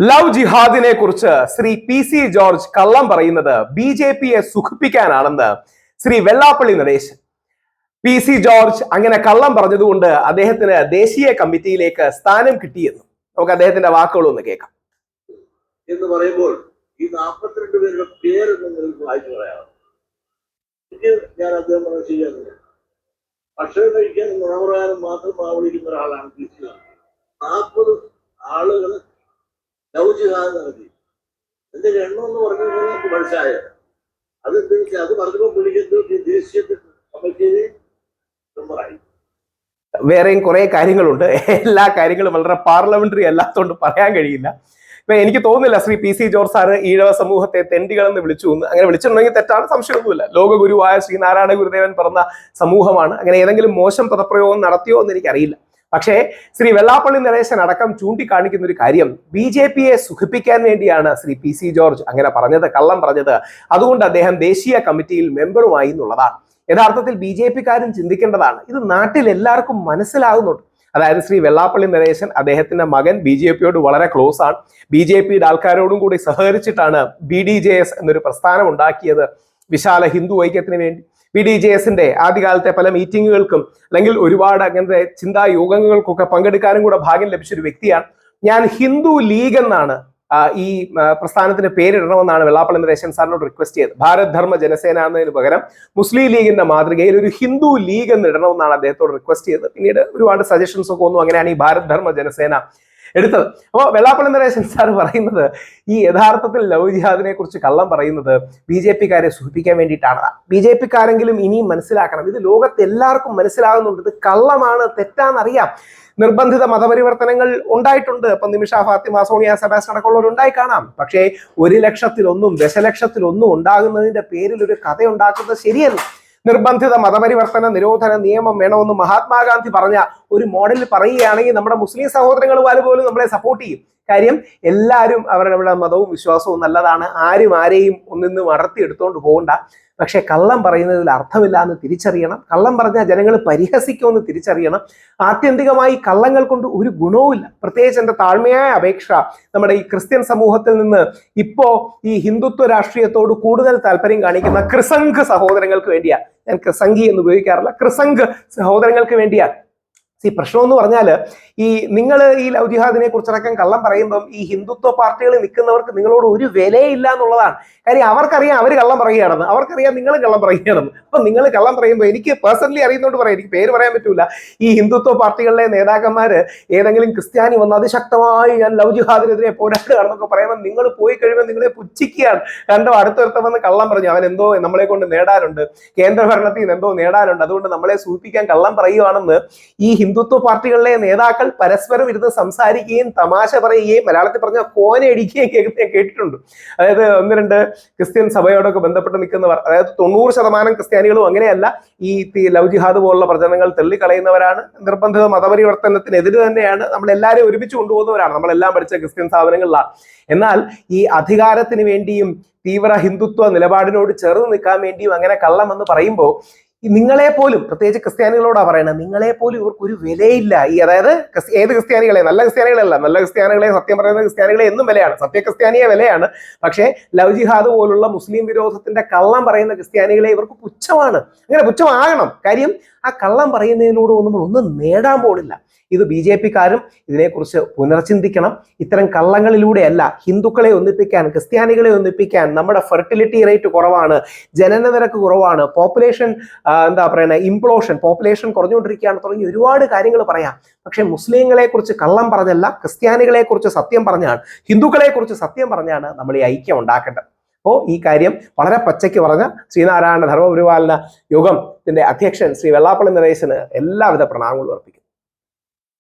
Love ജിഹാദിനെ കുറിച്ച് Shri P C George കള്ളം പറയുന്നത് ബി ജെ പിയെ സുഖിപ്പിക്കാനാണെന്ന് ശ്രീ വെള്ളാപ്പള്ളി നടേശൻ. പി സി ജോർജ് അങ്ങനെ കള്ളം പറഞ്ഞതുകൊണ്ട് അദ്ദേഹത്തിന് ദേശീയ കമ്മിറ്റിയിലേക്ക് സ്ഥാനം കിട്ടിയെന്നും നമുക്ക് അദ്ദേഹത്തിന്റെ വാക്കുകളൊന്ന് കേൾക്കാം. എന്ന് പറയുമ്പോൾ ഈ നാൽപ്പത്തിരണ്ട് പേരുടെ പേര് നിങ്ങൾക്ക് വായിച്ചു പറയാം ഭക്ഷണം കഴിക്കാനും നുണ പറയാനും മാത്രം മാവിളിക്കുന്ന ഒരാളാണ് നാൽപ്പത് ആളുകൾ എന്റെ എണ്ണം എന്ന് നമുക്ക് അത് എന്താ അത് പറഞ്ഞപ്പോൾ പുള്ളിക്ക് ദേശീയ കമ്മിറ്റിയിൽ വേറെയും കുറെ കാര്യങ്ങളുണ്ട്. എല്ലാ കാര്യങ്ങളും വളരെ പാർലമെന്ററി അല്ലാത്തതുകൊണ്ട് പറയാൻ കഴിയില്ല. ഇപ്പൊ എനിക്ക് തോന്നുന്നില്ല Shri P C George sir Ezhava സമൂഹത്തെ തെണ്ടികളെന്ന് വിളിച്ചു എന്ന്. അങ്ങനെ വിളിച്ചിട്ടുണ്ടെങ്കിൽ തെറ്റാണ് സംശയമൊന്നുമില്ല. ലോകഗുരുവായ ശ്രീനാരായണ ഗുരുദേവൻ പറഞ്ഞ സമൂഹമാണ്. അങ്ങനെ ഏതെങ്കിലും മോശം പദപ്രയോഗം നടത്തിയോ എന്ന് എനിക്കറിയില്ല. പക്ഷേ ശ്രീ വെള്ളാപ്പള്ളി നരേശൻ അടക്കം ചൂണ്ടിക്കാണിക്കുന്ന ഒരു കാര്യം ബി ജെ പിയെ സുഖിപ്പിക്കാൻ വേണ്ടിയാണ് ശ്രീ പി സി ജോർജ് അങ്ങനെ പറഞ്ഞത് കള്ളം പറഞ്ഞത്. അതുകൊണ്ട് അദ്ദേഹം ദേശീയ കമ്മിറ്റിയിൽ മെമ്പറുമായി എന്നുള്ളതാണ്. യഥാർത്ഥത്തിൽ ബി ജെ പിക്കാരും ചിന്തിക്കേണ്ടതാണ്. ഇത് നാട്ടിൽ എല്ലാവർക്കും മനസ്സിലാകുന്നുണ്ട് അതായത് ശ്രീ വെള്ളാപ്പള്ളി നരേശൻ അദ്ദേഹത്തിന്റെ മകൻ ബി ജെ പിയോട് വളരെ ക്ലോസ് ആണ്. ബി ജെ പിയുടെ ആൾക്കാരോടും കൂടി സഹകരിച്ചിട്ടാണ് ബി ഡി ജെ എസ് എന്നൊരു പ്രസ്ഥാനം ഉണ്ടാക്കിയത് വിശാല ഹിന്ദു ഐക്യത്തിന് വേണ്ടി. ബി ഡി ജെ എസിന്റെ ആദ്യകാലത്തെ പല മീറ്റിങ്ങുകൾക്കും അല്ലെങ്കിൽ ഒരുപാട് അങ്ങനത്തെ ചിന്താ യോഗങ്ങൾക്കൊക്കെ പങ്കെടുക്കാനും കൂടെ ഭാഗ്യം ലഭിച്ച ഒരു വ്യക്തിയാണ്. ഞാൻ ഹിന്ദു ലീഗ് എന്നാണ് ഈ പ്രസ്ഥാനത്തിന് പേരിടണമെന്നാണ് വെള്ളാപ്പള്ളി നരേശൻ സാറിനോട് റിക്വസ്റ്റ് ചെയ്തത്. ഭാരത് ധർമ്മ ജനസേന എന്നതിന് പകരം മുസ്ലിം ലീഗിന്റെ മാതൃകയിൽ ഒരു ഹിന്ദു ലീഗ് എന്ന് ഇടണമെന്നാണ് അദ്ദേഹത്തോട് റിക്വസ്റ്റ് ചെയ്തത്. പിന്നീട് ഒരുപാട് സജഷൻസ് ഒക്കെ ഒന്നും അങ്ങനെയാണ് ഈ ഭാരത് ധർമ്മ ജനസേന എടുത്തത്. അപ്പോൾ വെള്ളാപ്പള്ളി നരേശൻ സാർ പറയുന്നത് ഈ യഥാർത്ഥത്തിൽ ലവ് ജിഹാദിനെ കുറിച്ച് കള്ളം പറയുന്നത് ബി ജെ പിക്കാരെ സൂചിപ്പിക്കാൻ വേണ്ടിയിട്ടാണ്. ബി ജെ പിക്കാരെങ്കിലും ഇനിയും മനസ്സിലാക്കണം. ഇത് ലോകത്ത് എല്ലാവർക്കും മനസ്സിലാകുന്നുണ്ട്. ഇത് കള്ളമാണ് തെറ്റാന്നറിയാം നിർബന്ധിത മതപരിവർത്തനങ്ങൾ ഉണ്ടായിട്ടുണ്ട്. ഇപ്പൊ നിമിഷ ഫാത്തിമ സോണിയ സെബാസ്റ്റ്യൻ അടക്കമുള്ളവർ ഉണ്ടായി കാണാം. പക്ഷേ ഒരു ലക്ഷത്തിലൊന്നും ദശലക്ഷത്തിലൊന്നും ഉണ്ടാകുന്നതിന്റെ പേരിൽ ഒരു കഥ ഉണ്ടാക്കുന്നത് ശരിയല്ല. നിർബന്ധിത മതപരിവർത്തന നിരോധന നിയമം വേണമെന്ന് മഹാത്മാഗാന്ധി പറഞ്ഞ ഒരു മോഡൽ പറയുകയാണെങ്കിൽ നമ്മുടെ മുസ്ലിം സഹോദരങ്ങൾ പോലും നമ്മളെ സപ്പോർട്ട് ചെയ്യും. കാര്യം എല്ലാവരും അവരുടെ മതവും വിശ്വാസവും നല്ലതാണ്. ആരും ആരെയും ഒന്നിന്ന് അടർത്തി എടുത്തുകൊണ്ട് പോകണ്ട. പക്ഷേ കള്ളം പറയുന്നതിൽ അർത്ഥമില്ല എന്ന് തിരിച്ചറിയണം. കള്ളം പറഞ്ഞാൽ ജനങ്ങൾ പരിഹസിക്കുമെന്ന് തിരിച്ചറിയണം. ആത്യന്തികമായി കള്ളങ്ങൾ കൊണ്ട് ഒരു ഗുണവുമില്ല പ്രത്യേകിച്ച് എന്റെ താഴ്മയായ അപേക്ഷ നമ്മുടെ ഈ ക്രിസ്ത്യൻ സമൂഹത്തിൽ നിന്ന് ഇപ്പോൾ ഈ ഹിന്ദുത്വ രാഷ്ട്രീയത്തോട് കൂടുതൽ താല്പര്യം കാണിക്കുന്ന ക്രിസംഘ് സഹോദരങ്ങൾക്ക് വേണ്ടിയാണ് ഞാൻ ക്രിസംഗി എന്ന് ഉപയോഗിക്കാറില്ല. ക്രിസംഘ് സഹോദരങ്ങൾക്ക് വേണ്ടിയാണ് ഈ പ്രശ്നം എന്ന് പറഞ്ഞാൽ ഈ നിങ്ങൾ ഈ ലവ് ജിഹാദിനെ കുറിച്ചടക്കം കള്ളം പറയുമ്പം ഈ ഹിന്ദുത്വ പാർട്ടികൾ നിൽക്കുന്നവർക്ക് നിങ്ങളോട് ഒരു വിലയില്ല എന്നുള്ളതാണ്. കാര്യം അവർക്കറിയാം അവർ കള്ളം പറയുകയാണെന്ന്. അവർക്കറിയാം നിങ്ങൾ കള്ളം പറയുകയാണെന്ന്. അപ്പൊ നിങ്ങൾ കള്ളം പറയുമ്പോൾ എനിക്ക് പേഴ്സണലി അറിയുന്നതുകൊണ്ട് പറയാം. എനിക്ക് പേര് പറയാൻ പറ്റൂല. ഈ ഹിന്ദുത്വ പാർട്ടികളിലെ നേതാക്കന്മാര് ഏതെങ്കിലും ക്രിസ്ത്യാനി വന്ന് അതിശക്തമായി ഞാൻ ലവ് ജിഹാദിനെതിരെ പോരാടുകയാണെന്നൊക്കെ പറയുമ്പോൾ നിങ്ങൾ പോയി കഴിയുമ്പോൾ നിങ്ങളെ പുച്ഛിക്കുകയാണ്. കണ്ടോ? അടുത്തൊരുത്തം വന്ന് കള്ളം പറഞ്ഞു. അവൻ എന്തോ നമ്മളെ കൊണ്ട് നേടാനുണ്ട് കേന്ദ്ര ഭരണത്തിൽ നിന്ന് എന്തോ നേടാനുണ്ട് അതുകൊണ്ട് നമ്മളെ സൂചിപ്പിക്കാൻ കള്ളം പറയുവാണെന്ന് ഈ ഹിന്ദുത്വ പാർട്ടികളിലെ നേതാക്കൾ പരസ്പരം ഇരുന്ന് സംസാരിക്കുകയും തമാശ പറയുകയും മലയാളത്തിൽ പറഞ്ഞ കോനയടിക്കുകയും കേൾക്കുന്ന ഞാൻ കേട്ടിട്ടുണ്ട്. അതായത് ഒന്ന് രണ്ട് ക്രിസ്ത്യൻ സഭയോടൊക്കെ ബന്ധപ്പെട്ട് നിൽക്കുന്നവർ അതായത് തൊണ്ണൂറ് ശതമാനം ക്രിസ്ത്യാനികളും അങ്ങനെയല്ല. ഈ ലവ് ജിഹാദ് പോലുള്ള പ്രചരണങ്ങൾ തള്ളിക്കളയുന്നവരാണ്. നിർബന്ധിത മതപരിവർത്തനത്തിനെതിരെ തന്നെയാണ് നമ്മളെല്ലാവരും ഒരുമിച്ച് കൊണ്ടുപോകുന്നവരാണ്. നമ്മളെല്ലാം പഠിച്ച ക്രിസ്ത്യൻ സ്ഥാപനങ്ങളിലാണ്. എന്നാൽ ഈ അധികാരത്തിന് വേണ്ടിയും തീവ്ര ഹിന്ദുത്വ നിലപാടിനോട് ചേർന്ന് നിൽക്കാൻ വേണ്ടിയും അങ്ങനെ കള്ളം എന്ന് പറയുമ്പോൾ നിങ്ങളെ പോലും പ്രത്യേകിച്ച് ക്രിസ്ത്യാനികളോടാ പറയുന്നത് നിങ്ങളെ പോലും ഇവർക്ക് ഒരു വിലയില്ല. ഈ അതായത് ഏത് ക്രിസ്ത്യാനികളെ നല്ല ക്രിസ്ത്യാനികളല്ല. നല്ല ക്രിസ്ത്യാനികളെ സത്യം പറയുന്ന ക്രിസ്ത്യാനികളെ എന്നും വിലയാണ്. സത്യ ക്രിസ്ത്യാനിയെ വിലയാണ്. പക്ഷേ ലവ് ജിഹാദ് പോലുള്ള മുസ്ലിം വിരോധത്തിന്റെ കള്ളം പറയുന്ന ക്രിസ്ത്യാനികളെ ഇവർക്ക് പുച്ഛമാണ്. അങ്ങനെ പുച്ഛമാകണം. കാര്യം ആ കള്ളം പറയുന്നതിനോട് നമ്മൾ ഒന്നും നേടാൻ പോണില്ല. ഇത് ബി ജെ പിക്കാരും ഇതിനെക്കുറിച്ച് പുനർചിന്തിക്കണം. ഇത്തരം കള്ളങ്ങളിലൂടെയല്ല ഹിന്ദുക്കളെ ഒന്നിപ്പിക്കാൻ ക്രിസ്ത്യാനികളെ ഒന്നിപ്പിക്കാൻ നമ്മുടെ ഫെർട്ടിലിറ്റി റേറ്റ് കുറവാണ് ജനന നിരക്ക് കുറവാണ് പോപ്പുലേഷൻ എന്താ പറയുന്നത് ഇംപ്ലോഷൻ പോപ്പുലേഷൻ കുറഞ്ഞുകൊണ്ടിരിക്കുകയാണ് തുടങ്ങി ഒരുപാട് കാര്യങ്ങൾ പറയാം. പക്ഷേ മുസ്ലിങ്ങളെ കുറിച്ച് കള്ളം പറഞ്ഞല്ല ക്രിസ്ത്യാനികളെ കുറിച്ച് സത്യം പറഞ്ഞാണ് ഹിന്ദുക്കളെ കുറിച്ച് സത്യം പറഞ്ഞാണ് നമ്മൾ ഈ ഐക്യം ഉണ്ടാക്കേണ്ടത്. അപ്പോൾ ഈ കാര്യം വളരെ പച്ചയ്ക്ക് പറഞ്ഞ ശ്രീനാരായണ ധർമ്മപരിപാലന യോഗത്തിന്റെ അധ്യക്ഷൻ ശ്രീ വെള്ളാപ്പള്ളി നരേശന് എല്ലാവിധ പ്രണാമങ്ങളും അർപ്പിക്കുന്നു.